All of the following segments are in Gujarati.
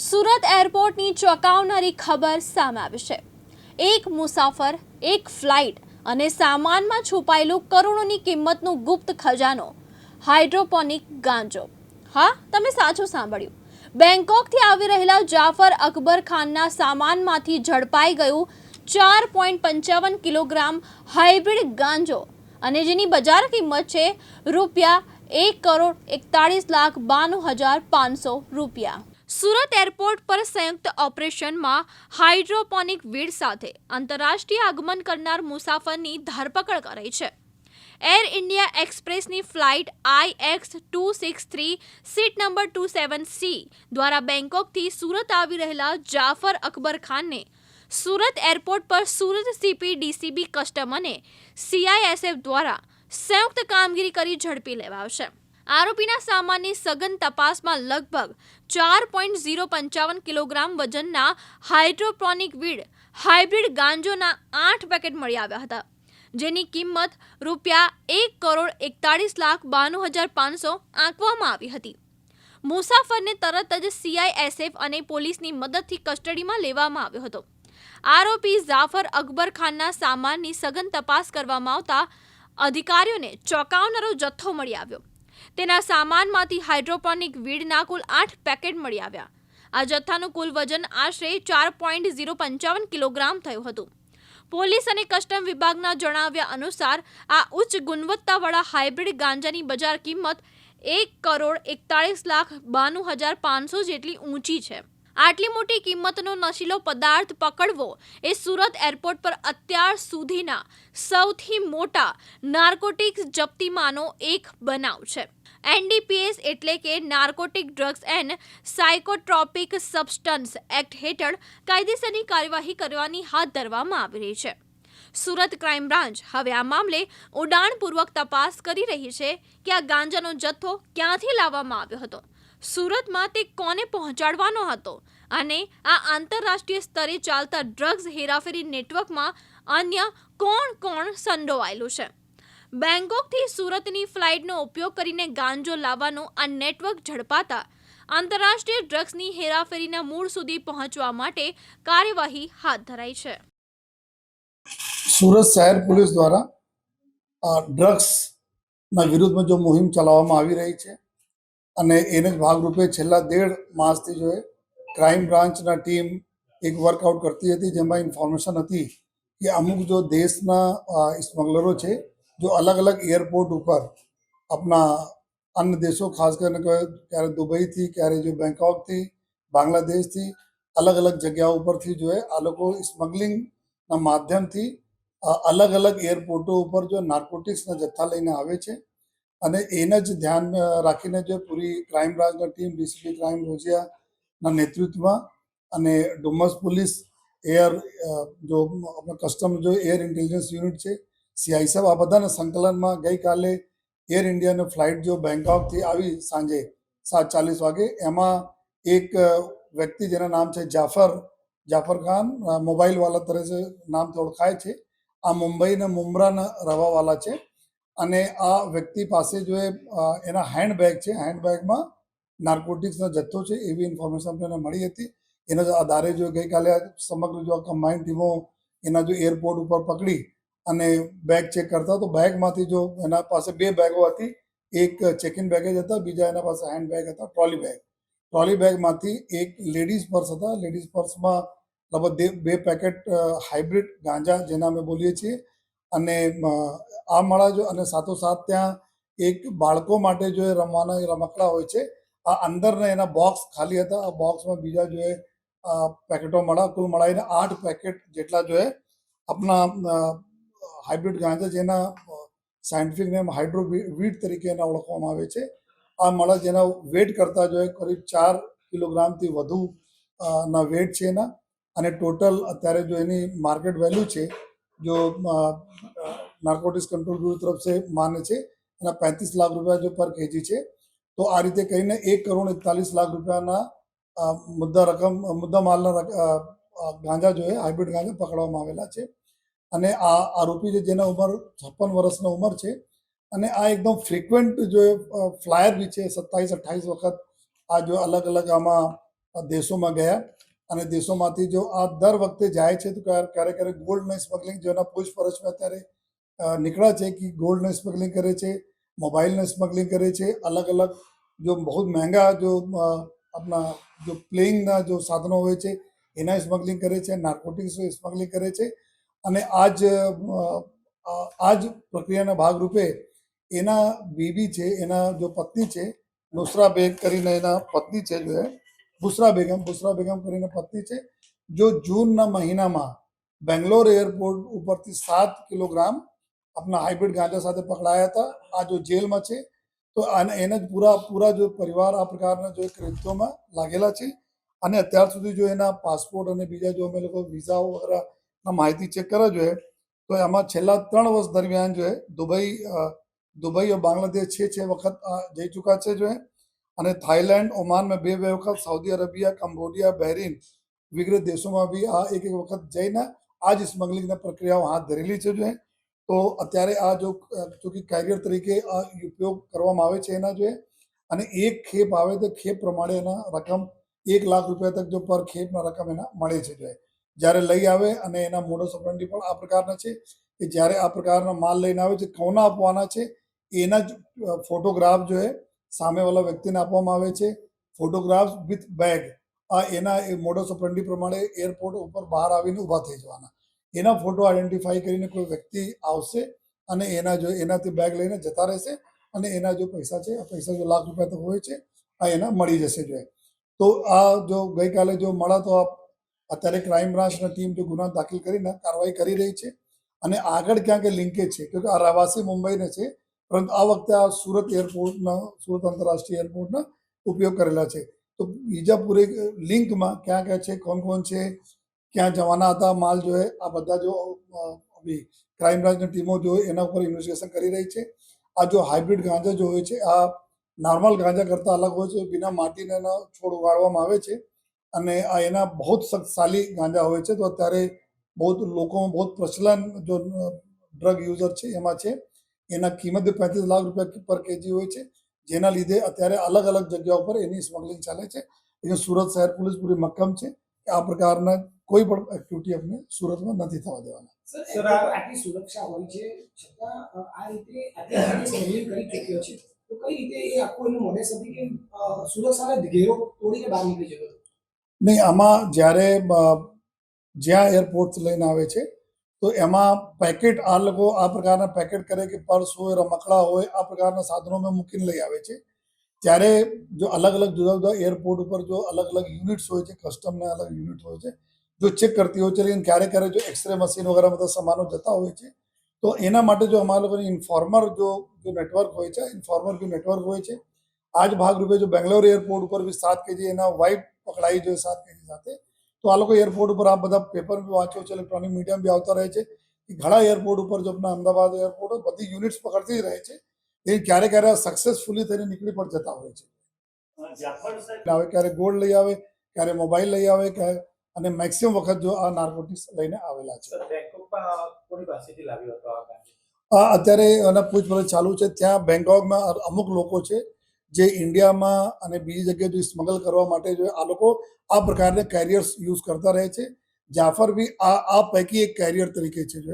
સુરત એરપોર્ટની ચોંકાવનારી ખબર સામે આવી છે. એક મુસાફર, એક ફ્લાઇટ અને સામાનમાં છુપાયેલું કરોડોની કિંમતનું ગુપ્ત ખજાનો, હાઇડ્રોપોનિક ગાંજો. હા, તમે સાચું સાંભળ્યું. બેંકોકથી આવી રહેલા જાફર અકબર ખાનના સામાનમાંથી ઝડપાઈ ગયું ચાર પોઈન્ટ પંચાવન કિલોગ્રામ હાઇબ્રિડ ગાંજો અને જેની બજાર કિંમત છે રૂપિયા એક કરોડ એકતાળીસ લાખ બાણું હજાર પાંચસો રૂપિયા. સુરત એરપોર્ટ પર સંયુક્ત ઓપરેશનમાં હાઇડ્રોપોનિક વીડ સાથે આંતરરાષ્ટ્રીય આગમન કરનાર મુસાફરની ધરપકડ કરાઈ છે. Air India એક્સપ્રેસની flight I X two six three, seat number two seven C દ્વારા બેંકોકથી સુરત આવી રહેલા જાફર અકબર ખાનને સુરત એરપોર્ટ પર સુરત સીપી ડીસીબી કસ્ટમ અને સીઆઈએસએફ દ્વારા સંયુક્ત કામગીરી કરી ઝડપી લેવાશે. આરોપીના સામાનની સઘન તપાસમાં લગભગ ચાર પોઈન્ટ ઝીરો પંચાવન કિલોગ્રામ વજનના હાઇડ્રોપ્રોનિક વીડ, હાઇબ્રિડ ગાંજોના આઠ પેકેટ મળી આવ્યા હતા, જેની કિંમત રૂપિયા એક કરોડ એકતાળીસ લાખ બાણું હજાર પાંચસો આંકવામાં આવી હતી. મુસાફરને તરત જ સીઆઈએસએફ અને પોલીસની મદદથી કસ્ટડીમાં લેવામાં આવ્યો હતો. આરોપી જાફર અકબર ખાનના સામાનની સઘન તપાસ કરવામાં આવતા અધિકારીઓને ચોંકાવનારો જથ્થો મળી આવ્યો. તેના સામાનમાંથી હાઇડ્રોપોનિક વીડના કુલ આઠ પેકેટ મળી આવ્યા. આ જથ્થાનું કુલ વજન આશરે ચાર પોઈન્ટ ઝીરો પંચાવન કિલોગ્રામ થયું હતું. પોલીસ અને કસ્ટમ વિભાગના જણાવ્યા અનુસાર, આ ઉચ્ચ ગુણવત્તાવાળા હાઇબ્રિડ ગાંજાની બજાર કિંમત એક કરોડ એકતાળીસ લાખ બાણું હજાર પાંચસો જેટલી ઊંચી છે. આટલી મોટી કિંમતનો નશીલો પદાર્થ પકડવો એ સુરત એરપોર્ટ પર અત્યાર સુધીના સૌથી મોટા નાર્કોટિક્સ જપ્તીમાંનો એક બનાવ છે. એનડીપીએસ એટલે કે narcotic drugs and psychotropic substance act હેઠળ કાયદેસરની કાર્યવાહી કરવાની હાથ ધરવામાં આવી રહી છે. સુરત ક્રાઇમ બ્રાન્ચ હવે આ મામલે ઉડાણપૂર્વક તપાસ કરી રહી છે કે આ ગાંજાનો જથ્થો ક્યાંથી લાવવામાં આવ્યો હતો. સુરતમાં તે કોને પહોંચાડવાનો હતો અને આ આંતરરાષ્ટ્રીય સ્તરે ચાલતા ડ્રગ્સ હેરાફેરી નેટવર્કમાં અન્ય કોણ કોણ સંડોવાયેલું છે? બેંકોકથી સુરતની ફ્લાઇટનો ઉપયોગ કરીને ગાંજો લાવવાનું આ નેટવર્ક ઝડપાતા આંતરરાષ્ટ્રીય ડ્રગ્સની હેરાફેરીના મૂળ સુધી પહોંચવા માટે કાર્યવાહી હાથ ધરાઈ છે. સુરત શહેર પોલીસ દ્વારા ડ્રગ્સના વિરુદ્ધમાં જો મુહિમ ચલાવવામાં આવી રહી છે અને એને જ ભાગરૂપે છેલ્લા દેઢ માસથી જોઈએ ક્રાઇમ બ્રાન્ચના ટીમ એક વર્કઆઉટ કરતી હતી જેમાં ઇન્ફોર્મેશન હતી કે અમુક જો દેશના સ્મગલરો છે જો અલગ અલગ એરપોર્ટ ઉપર આપણા અન્ય દેશો ખાસ કરીને ક્યારે દુબઈથી ક્યારે જો બેંકોકથી બાંગ્લાદેશથી અલગ અલગ જગ્યાઓ ઉપરથી જો આ લોકો સ્મગલિંગના માધ્યમથી અલગ અલગ એરપોર્ટો ઉપર જો નાર્કોટિક્સના જથ્થા લઈને આવે છે અને એને જ ધ્યાન રાખીને જો પૂરી ક્રાઇમ બ્રાન્ચની ટીમ ડીસીપી ક્રાઇમ રોજિયાના નેતૃત્વમાં અને ડુમસ પોલીસ એર જો કસ્ટમ જો એર ઇન્ટેલિજન્સ યુનિટ છે સીઆઈ સાહેબ, આ બધાના સંકલનમાં ગઈકાલે એર ઇન્ડિયાની ફ્લાઇટ જો બેંકોકથી આવી સાંજે સાત ચાલીસ વાગે, એમાં એક વ્યક્તિ જેના નામ છે જાફર જાફર ખાન મોબાઈલવાલા તરીકે નામથી ઓળખાય છે. આ મુંબઈના મુમરાના રહેવાવાલા છે. અને આ વ્યક્તિ પાસે જો એના હેન્ડબેગ છે હેન્ડબેગમાં નાર્કોટિક્સનો જથ્થો છે, એવી ઇન્ફોર્મેશન અમને મળી હતી. એના આધારે જો ગઈકાલે સમગ્ર જો કમ્બાઇન્ડ ટીમો એના જો એરપોર્ટ ઉપર પકડી અને બેગ ચેક કરતા તો બેગમાંથી જો એના પાસે બે બેગો હતી, એક ચેકિન બેગેજ હતા, બીજા એના પાસે હેન્ડ બેગ હતા ટ્રોલી બેગ ટ્રોલી બેગમાંથી એક લેડીઝ પર્સ હતા લેડીઝ પર્સમાં લગભગ બે પેકેટ હાઇબ્રિડ ગાંજા જેના અમે બોલીએ છીએ. અને આ મળા જો, અને સાથોસાથ ત્યાં એક બાળકો માટે જો એ રમવાના રમકડા હોય છે, આ અંદરના એના બોક્સ ખાલી હતા, આ બોક્સમાં બીજા જો એ પેકેટો મળા કુલ મળાઈને આઠ પેકેટ જેટલા જો એ આપણા હાઇબ્રિડ ગાંજા જેના સાયન્ટિફિક નેમ હાઇડ્રો વીટ તરીકે એને ઓળખવામાં આવે છે. આ માળા જેના વેટ કરતાં જોઈએ, કરીબ ચાર કિલોગ્રામથી વધુ ના વેટ છે એના. અને ટોટલ અત્યારે જો એની માર્કેટ વેલ્યુ છે, જો નાર્કોટિક્સ કંટ્રોલ બ્યુરો તરફ છે માને છે, એના પેંત્રીસ લાખ રૂપિયા જો પર કેજી છે, તો આ રીતે કહીને એક કરોડ એકતાલીસ લાખ રૂપિયાના મુદ્દા રકમ, મુદ્દા માલના ગાંજા જોઈએ હાઇબ્રિડ ગાંજા પકડવામાં આવેલા છે. અને આ આરોપી છે, જેના ઉંમર છપ્પન વર્ષનો ઉંમર છે. અને આ એકદમ ફ્રિકવન્ટ જો ફ્લાયર બી છે, સત્તાવીસ, અઠ્ઠાવીસ વખત આ જો અલગ અલગ આમાં દેશોમાં ગયા. અને દેશોમાંથી જો આ દર વખતે જાય છે, તો ક્યારેક ક્યારેક ગોલ્ડને સ્મગલિંગ જેના પૂછપરછમાં અત્યારે નીકળ્યા છે કે ગોલ્ડને સ્મગલિંગ કરે છે મોબાઈલને સ્મગલિંગ કરે છે, અલગ અલગ જો બહુ મહેંગા જો આપણા જો પ્લેઇંગના જો સાધનો હોય છે, એના સ્મગલિંગ કરે છે નાર્કોટિક્સ સ્મગલિંગ કરે છે. અને આ જ આ- જ પ્રક્રિયાના ભાગરૂપે એના બીબી છે, એના જો પત્ની છે, નુસરા બેગ કરીને એના પત્ની છે, જો બુસરા બેગમ બુસરા બેગમ કરીને પત્ની છે, જો જૂનના મહિનામાં બેંગ્લોર એરપોર્ટ ઉપરથી સાત કિલોગ્રામ આપણા હાઇબ્રિડ ગાંજા સાથે પકડાયા હતા, આ જો જેલમાં છે, તો એને જ પૂરા પૂરા જો પરિવાર આ પ્રકારના જો કૃત્યોમાં લાગેલા છે, અને અત્યાર સુધી જો એના પાસપોર્ટ અને બીજા જો અમે લોકો વિઝાઓ વગેરેના માહિતી ચેક કરવા જોઈએ, તો એમાં છેલ્લા ત્રણ વર્ષ દરમિયાન જોઈએ, દુબઈ દુબઈ બાંગ્લાદેશ છે છે વખત જઈ ચૂક્યા છે જોઈએ. અને થાઇલેન્ડ ઓમાનમાં બે બે વખત, સાઉદી અરેબિયા, કંબોડિયા, બહેરીન વગેરે દેશોમાં બી આ એક એક વખત જઈને આ જ સ્મગલિંગની પ્રક્રિયાઓ હાથ ધરેલી છે જોઈએ. તો અત્યારે આ જો ચૂંકી કેરિયર તરીકે આ ઉપયોગ કરવામાં આવે છે એના જોઈએ. અને એક ખેપ આવે તો ખેપ પ્રમાણે એના રકમ એક લાખ રૂપિયા તક જો પર ખેપના રકમ એના મળે છે જોઈએ. જ્યારે લઈ આવે અને એના મોડો સપરંડી પણ આ પ્રકારના છે કે જ્યારે આ પ્રકારના માલ લઈને આવે છે, કોના આપવાના છે, એના જ ફોટોગ્રાફ જો સામેવાળા વ્યક્તિને આપવામાં આવે છે, ફોટોગ્રાફ વિથ બેગ, આ એના એ મોડો સપરંડી પ્રમાણે એરપોર્ટ ઉપર બહાર આવીને ઊભા થઈ જવાના. એના ફોટો આઈડેન્ટિફાઈ કરીને કોઈ વ્યક્તિ આવશે અને એના જો, એનાથી બેગ લઈને જતા રહેશે અને એના જો પૈસા છે, આ પૈસા જો લાખ રૂપિયા તો હોય છે, આ એના મળી જશે જો તો આ જો ગઈકાલે જો મળા તો આ અત્યારે ક્રાઇમ બ્રાન્ચની ટીમ જો ગુના દાખલ કરીને કાર્યવાહી કરી રહી છે અને આગળ ક્યાંક લિંકેજ છે. કે આ રહેવાસી મુંબઈને છે, પરંતુ આ વખતે આ સુરત એરપોર્ટના સુરત આંતરરાષ્ટ્રીય એરપોર્ટના ઉપયોગ કરેલા છે. તો બીજા પૂરે લિંકમાં ક્યાં ક્યાં છે, કોણ કોણ છે, ક્યાં જવાના હતા, માલ જોએ, આ બધા જો ક્રાઇમ બ્રાન્ચની ટીમો જો એના ઉપર ઇન્વેસ્ટિગેશન કરી રહી છે. આ જો હાઇબ્રિડ ગાંજા જો હોય છે, આ નોર્મલ ગાંજા કરતાં અલગ હોય છે, બિના માટીને છોડ ઉગાડવામાં આવે છે. અને આ એના બહુ શક્તિશાળી ગાંજા હોય છે, તો અત્યારે બહુ લોકોમાં બહુ પ્રચલન જો ડ્રગ યુઝર છે, એમાં છે. એના કિંમત પાંત્રીસ લાખ રૂપિયા પર કેજી હોય છે. જેના લીધે અત્યારે અલગ અલગ જગ્યાઓ પર એની સ્મગલિંગ ચાલે છે. એટલે સુરત શહેર પોલીસ પૂરી મક્કમ છે. કે આ પ્રકારના કોઈ પણ એક્ટિવિટી આપણે સુરતમાં નથી થવા દેવાના. સુરક્ષા હોય છે, છતાં આ રીતે એ નહીં આમાં જ્યારે જ્યાં એરપોર્ટ લઈને આવે છે, તો એમાં પેકેટ આ લોકો આ પ્રકારના પેકેટ કરે કે પર્સ હોય, રમકડા હોય, આ પ્રકારના સાધનોમાં મૂકીને લઈ આવે છે. ત્યારે જો અલગ અલગ જુદા જુદા એરપોર્ટ ઉપર જો અલગ અલગ યુનિટ્સ હોય છે કસ્ટમના અલગ યુનિટ હોય છે, જો ચેક કરતી હોય છે, લેકિન ક્યારેક ક્યારેક જો એક્સરે મશીન વગેરે બધા સામાનો જતા હોય છે, તો એના માટે જો અમારા લોકોની ઇન્ફોર્મર જો જો નેટવર્ક હોય છે ઇન્ફોર્મર જો નેટવર્ક હોય છે આ જ ભાગરૂપે જો બેંગ્લોર એરપોર્ટ ઉપર બી સાત કેજી એના વાઇફ પકડાઈ જોઈએ સાત કેજી સાથે. તો આ લોકો એરપોર્ટ ઉપર આ બધા પેપર બી વાંચ્યો છે ઇલેક્ટ્રોનિક મીડિયા બી આવતા રહે છે. કે ઘણા એરપોર્ટ ઉપર જો આપણા અમદાવાદ એરપોર્ટ બધી યુનિટ્સ પકડતી રહે છે. એ ક્યારે ક્યારે સક્સેસફુલી થઈને નીકળી પણ જતા હોય છે. આવે ક્યારે ગોલ્ડ લઈ આવે ક્યારે મોબાઈલ લઈ આવે ક્યારે અને મેક્સિમમ વખત જો આ નાર્કોટિક્સ લઈને આવેલા છે. અત્યારે એના પૂછપરછ ચાલુ છે. ત્યાં બેંકોકમાં અમુક લોકો છે જે ઇન્ડિયામાં અને બીજી જગ્યાએ જો સ્મગલ કરવા માટે જો આ લોકો આ પ્રકારના કેરિયર્સ યુઝ કરતા રહે છે. જાફર બી આ આ પૈકી એક કેરિયર તરીકે છે જો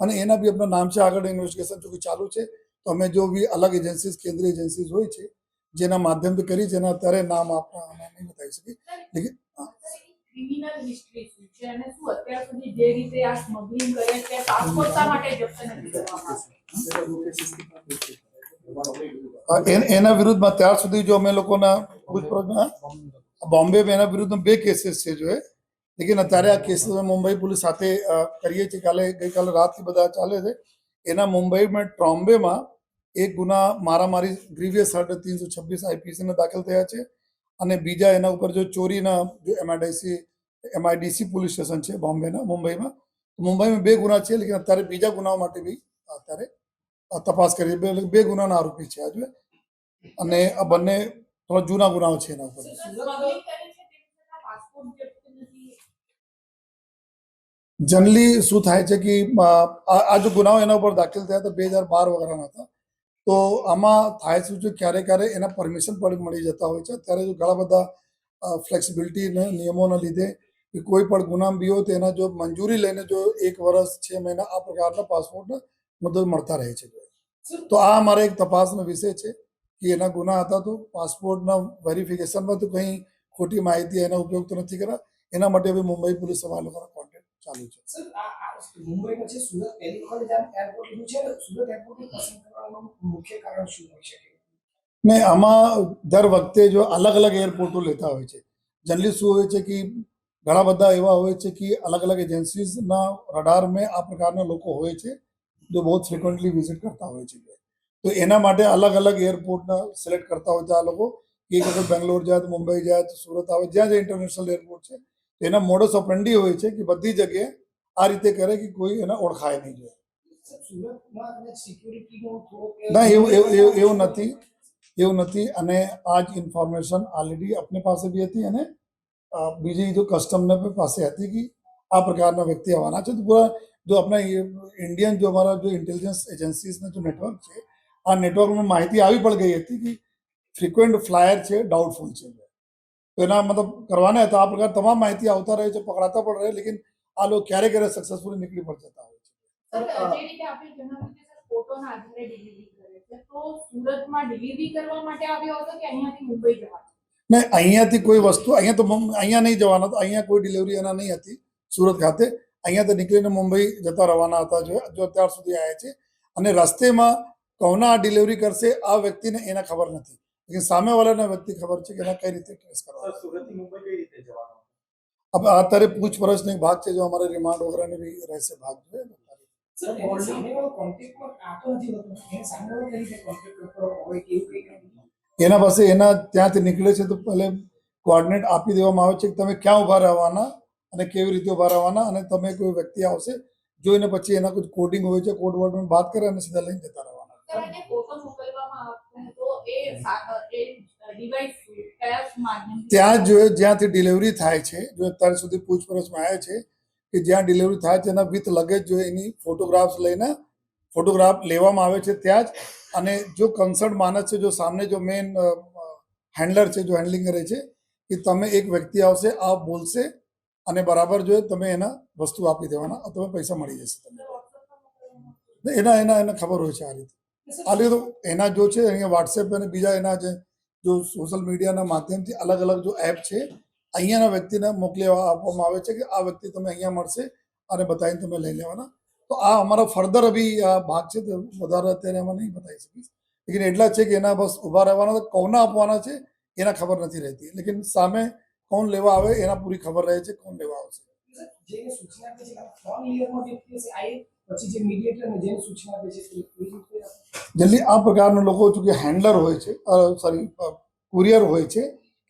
અને એના બી આપણા નામ છે આગળ ઇન્વેસ્ટિગેશન ચોખ્ખી ચાલુ છે તો અમે જો બી અલગ એજન્સીસ કેન્દ્રીય એજન્સીસ હોય છે જેના માધ્યમથી કરી છે એના અત્યારે નામ આપણા અમે નહીં બતાવી શકીએ. લેકિન ક્રિમિનલ હિસ્ટ્રી શું છે અને શું અત્યાર સુધી જે રીતે આ સ્મગલિંગ કરે છે પાસપોર્ટ માટે જપ્ત નથી કરવામાં આવ્યો? એન- વિરુદ્ધમાં ત્યાર સુધી જો અમે લોકોના પૂછપરછમાં બોમ્બે એના વિરુદ્ધમાં બે કેસીસ છે જો લેકિન અત્યારે આ કેસીસ મુંબઈ પોલીસ સાથે કરીએ છીએ. કાલે, ગઈકાલે રાતથી બધા ચાલે છે. એના મુંબઈમાં, ટ્રોમ્બેમાં એક ગુના મારામારી ગ્રીવિયસ હર્ટ ત્રણસો છવ્વીસ આઈપીસીના દાખલ થયા છે. અને બીજા એના ઉપર જો ચોરીના જો એમઆઈડીસી એમઆઈડીસી પોલીસ સ્ટેશન છે બોમ્બેના, મુંબઈમાં. મુંબઈમાં બે ગુના છે, લેકિન અત્યારે બીજા ગુનાઓ માટે બી અત્યારે તપાસ કરી બે બે ગુનાના આરોપી છે આજે. અને આ બંને થોડા જૂના ગુનાઓ છે એના ઉપર. પાસપોર્ટ જનરલી શું થાય છે કે આ જો ગુનાઓ એના ઉપર દાખલ થયા હતા બે હજાર બાર વગેરેના હતા. તો આમાં થાય શું છે? ક્યારે ક્યારે એના પરમિશન પણ મળી જતા હોય છે. ત્યારે જો ઘણા બધા ફ્લેક્સિબિલિટી નિયમોના લીધે કોઈ પણ ગુનામ બી હોય તો એના જો મંજૂરી લઈને જો એક વર્ષ, છે મહિના આ પ્રકારના પાસપોર્ટના મુદ્દો મળતા રહે છે. તો આ અમારે એક તપાસનો વિષય છે કે એના ગુના હતા તો પાસપોર્ટના વેરિફિકેશનમાં તો કંઈ ખોટી માહિતી એનો ઉપયોગ તો નથી કર્યા. એના માટે હવે મુંબઈ પોલીસ અમારા લોકોનો કોન્ટેક્ટ ચાલુ છે. સુરત પહેલી એરપોર્ટ ને સુરત એરપોર્ટને પસંદ કરવાનું મુખ્ય કારણ શું હોઈ શકે ને આમાં દર વખતે જો અલગ અલગ એરપોર્ટો લેતા હોય છે. જનરલી શું હોય છે કે ઘણા બધા એવા હોય છે કે અલગ અલગ એજન્સીઝના રડાર મેં આ પ્રકારના લોકો હોય છે. જો બહુ ફ્રિકવન્ટલી વિઝિટ કરતા હોય છે તો એના માટે અલગ અલગ એરપોર્ટના સિલેક્ટ કરતા હોય છે આ લોકો. એક વખત બેંગ્લોર જાય તો મુંબઈ જાય તો સુરત આવે જ્યાં જ્યાં ઇન્ટરનેશનલ એરપોર્ટ છે. એના મોડસ ઓપરેન્ડી હોય છે કે બધી જગ્યાએ આ રીતે કરે કે કોઈ એને ઓળખાય નહીં જોઈએ. ના એવું એવું એવું- નથી. એવું નથી. અને આ જ ઇન્ફોર્મેશન ઓલરેડી આપણી પાસે બી હતી અને બીજી જો કસ્ટમને પાસે હતી કે આ પ્રકારના વ્યક્તિ આવવાના છે. તો પૂરા જો આપણા ઇન્ડિયન જો અમારા જો ઇન્ટેલિજન્સ એજન્સીસના જો નેટવર્ક છે આ નેટવર્કમાં માહિતી આવી પણ ગઈ હતી કે ફ્રિક્વન્ટ ફ્લાયર છે ડાઉટફુલ છે તો એના મતલબ કરવાના હતા આ પ્રકાર તમામ માહિતી આવતા રહે છે પકડાતા પણ રહે લેકિન આ લોકો ક્યારે ક્યારે સક્સેસફુલી નીકળી પણ જતા હોય છે સર જે રીતે આપણે જણાવ્યું કે સર ફોટોના આધારે ડિલિવરી કરે છે તો સુરતમાં ડિલિવરી કરવા માટે આવ્યો હતો કે અહીંયાથી મુંબઈ જવા ને અહીંયાથી કોઈ વસ્તુ અહીંયા તો મું- અહીંયા નહીં જવાના હતા અહીંયા કોઈ ડિલિવરી એના નહીં હતી સુરત ખાતે અહીંયાથી નીકળીને મુંબઈ જતા રવાના હતા જો જો અત્યાર સુધી આવ્યા છે. અને રસ્તેમાં કોના આ ડિલિવરી કરશે આ વ્યક્તિને એને ખબર નથી. લેકિન સામેવાળાને વ્યક્તિ ખબર છે કે એના કઈ રીતે ટ્રેસ કરવા સર સુરતથી મુંબઈ કઈ રીતે જવાનું? अब અત્યારે પૂછપરછનો ભાગ છે જો અમારે રિમાન્ડ વગેરેને બી રહેશે ભાગ છે એની પાસે એના ત્યાંથી નીકળે છે તો પહેલે કોઓર્ડિનેટ આપી દેવામાં આવે છે કે તમે ક્યાં ઊભા રહેવાના? અને કેવી રીતે ઊભા રહેવાના અને તમે કોઈ વ્યક્તિ આવશે જોઈને પછી એના કોઈ કોડિંગ હોય છે કોડ વર્ડ વાત કરે અને સીધા લઈને જતા રહેવાના. ત્યાં જો જ્યાંથી ડિલિવરી થાય છે જો અત્યાર સુધી પૂછપરછમાં આવ્યા છે કે જ્યાં ડિલિવરી થાય છે એના વિથ લગેજ જો એની ફોટોગ્રાફ્સ લઈને ફોટોગ્રાફ લેવામાં આવે છે ત્યાં જ. અને જો કન્સર્ન માણસ છે જો સામે જો મેન હેન્ડલર છે જો હેન્ડલિંગ કરે છે કે તમે એક વ્યક્તિ આવશે આ બોલશે અને બરાબર જોઈએ તમે એના વસ્તુ આપી દેવાના તમે પૈસા મળી જશે તમને. એના એના, એને ખબર હોય છે આ રીતે. આ રીતે એના જો છે, અહીંયા વોટ્સએપ અને બીજા એના જે, જો સોશિયલ મીડિયાના માધ્યમથી અલગ અલગ જો એપ છે, અહીંયાના વ્યક્તિને મોકલી આપવામાં આવે છે કે આ વ્યક્તિ તમે અહીંયા મળશે અને બતાવીને તમે લઈ લેવાના. તો આ અમારો ફર્ધર અભી આ ભાગ છે, તો વધારે અત્યારે એમાં નહીં બતાવી શકીશ. લેકિન એટલા છે કે એના બસ ઊભા રહેવાના, કોના આપવાના છે, એના ખબર નથી રહેતી. લેકિન સામે કોણ લેવા આવે એના પૂરી ખબર રહે છે કોણ લેવા આવશે. જે જલ્દી આ પ્રકારના લોકો ચૂંકि હેન્ડલર હોય છે સોરી કુરિયર હોય છે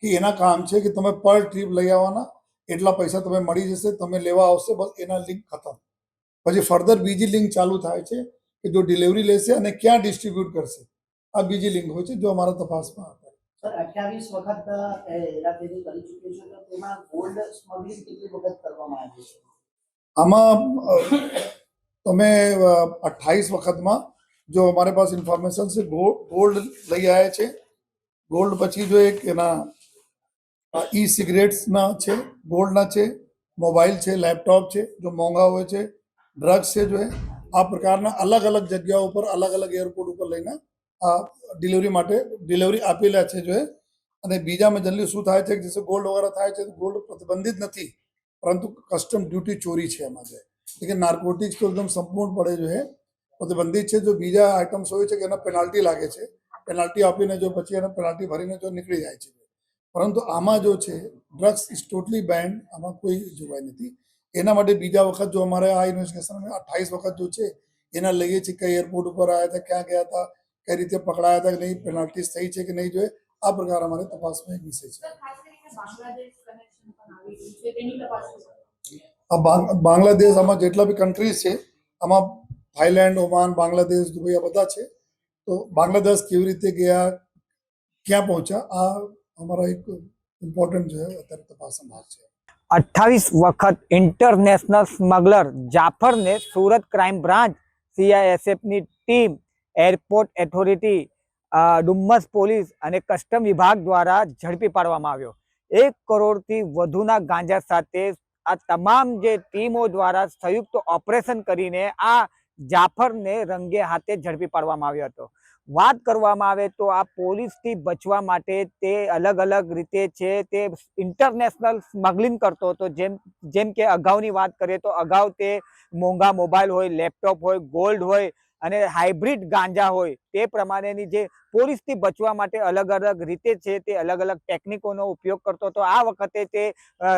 કે એના કામ છે કે તમે પર ટ્રીપ લઈ આવવાના એટલા પૈસા તમે મળી જશે તમે લેવા આવશે બસ એના લિંક ખતમ. પછી ફર્ધર બીજી લિંક ચાલુ થાય છે કે જો ડિલિવરી લેશે અને ક્યાં ડિસ્ટ્રીબ્યુટ કરશે. આ બીજી લિંક હોય છે જો અમારા તપાસમાં હતા સર અઠ્યાવીસ વખત એ હેરાફેરી કરી ચૂક્યો છે તો તેમાં ગોલ્ડ સ્મગલિંગ કેટલી વખત કરવામાં આવી છે આમાં અ, તમે અઠ્ઠાવીસ વખતમાં જો અમારી પાસે ઇન્ફોર્મેશન છે ગોલ્ડ લઈ આવ્યા છે ગોલ્ડ પછી જો એક એના ઈ સિગરેટ્સના છે ગોલ્ડના છે મોબાઈલ છે લેપટોપ છે જો મોંઘા હોય છે ડ્રગ્સ છે જો એ આ પ્રકારના અલગ અલગ જગ્યાઓ ઉપર અલગ અલગ એરપોર્ટ ઉપર લઈને આ ડિલિવરી માટે ડિલિવરી આપેલા છે જો અને બીજામાં જનરલી શું થાય છે કે જૈસે ગોલ્ડ વગેરે થાય છે ગોલ્ડ પ્રતિબંધિત નથી, પરંતુ કસ્ટમ ડ્યુટી ચોરી છે એમાં છે લેकिन નાર્કોટિક્સ તો એકદમ સંપૂર્ણ પડે જો એ પ્રતિબંધિત છે, જો બીજા આઇટમ્સ હોય છે કે એના પેનાલ્ટી લાગે છે પેનાલ્ટી આપીને જો પછી એને પેનાલ્ટી ભરીને જો નીકળી જાય છે. પરંતુ આમાં જો છે ડ્રગ્સ ઇઝ ટોટલી બેન્ડ આમાં કોઈ જોવાય નથી. એના માટે બીજા વખત જો અમારે આ ઇન્વેસ્ટિગેશન અઠ્ઠાવીસ વખત જો છે, એના લઈએ છીએ કઈ એરપોર્ટ ઉપર આવ્યા હતા, ક્યાં ગયા હતા કઈ રીતે પકડાયા હતા કે નહીં પેનાલ્ટી થઈ છે કે નહીં જોઈએ આ પ્રકાર અમારે તપાસમાં એક વિષય છે સર ખાસ કરીને બાંગ્લાદેશ કનેક્શન પણ આવી રહ્યું છે તેની તપાસ શું કરશો? આ બાંગ- બાંગ્લાદેશ આમાં જેટલા બી કન્ટ્રીઝ છે આમાં થાઈલેન્ડ ઓમાન બાંગ્લાદેશ દુબઈ આ બધા છે તો બાંગ્લાદેશ કેવી રીતે ગયા ક્યાં પહોંચ્યા આ અમારા એક ઇમ્પોર્ટન્ટ છે અત્યારે તપાસનો ભાગ છે અઠ્ઠાવીસ વખત ઇન્ટરનેશનલ સ્મગલર જાફરને Surat crime branch સીઆઈએસએફની team airport authority Dumas police અને કસ્ટમ વિભાગ દ્વારા ઝડપી પાડવામાં આવ્યો. એક કરોડથી વધુના ગાંજા સાથે આ તમામ જે ટીમો દ્વારા સંયુક્ત ઓપરેશન કરીને આ જાફરને રંગે હાથે ઝડપી પાડવામાં આવ્યો હતો. વાત કરવામાં આવે તો આ પોલીસથી બચવા માટે તે અલગ અલગ રીતે છે તે ઇન્ટરનેશનલ સ્મગલિંગ કરતો હતો. જેમ જેમ કે અગાઉની વાત કરીએ તો અગાઉ તે મોંઘા મોબાઈલ હોય, લેપટોપ હોય, ગોલ્ડ હોય અને હાઇબ્રિડ ગાંજા હોય તે પ્રમાણેની જે પોલીસથી બચવા માટે અલગ અલગ રીતે છે તે અલગ અલગ ટેકનિકોનો ઉપયોગ કરતો હતો. આ વખતે તે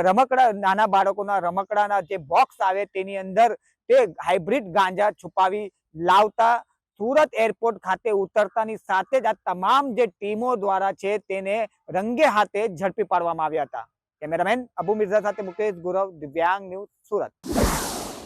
રમકડા, નાના બાળકોના રમકડાના જે બોક્સ આવે તેની અંદર તે હાઇબ્રિડ ગાંજા છુપાવી લાવતા સુરત એરપોર્ટ ખાતે ઉતરતાની સાથે જ આ તમામ જે ટીમો દ્વારા છે તેને રંગે હાથે ઝડપી પાડવામાં આવ્યા હતા. કેમેરામેન અબુ મિર્ઝા સાથે મુકેશ ગુરવ, દિવ્યાંગ ન્યૂઝ સુરત.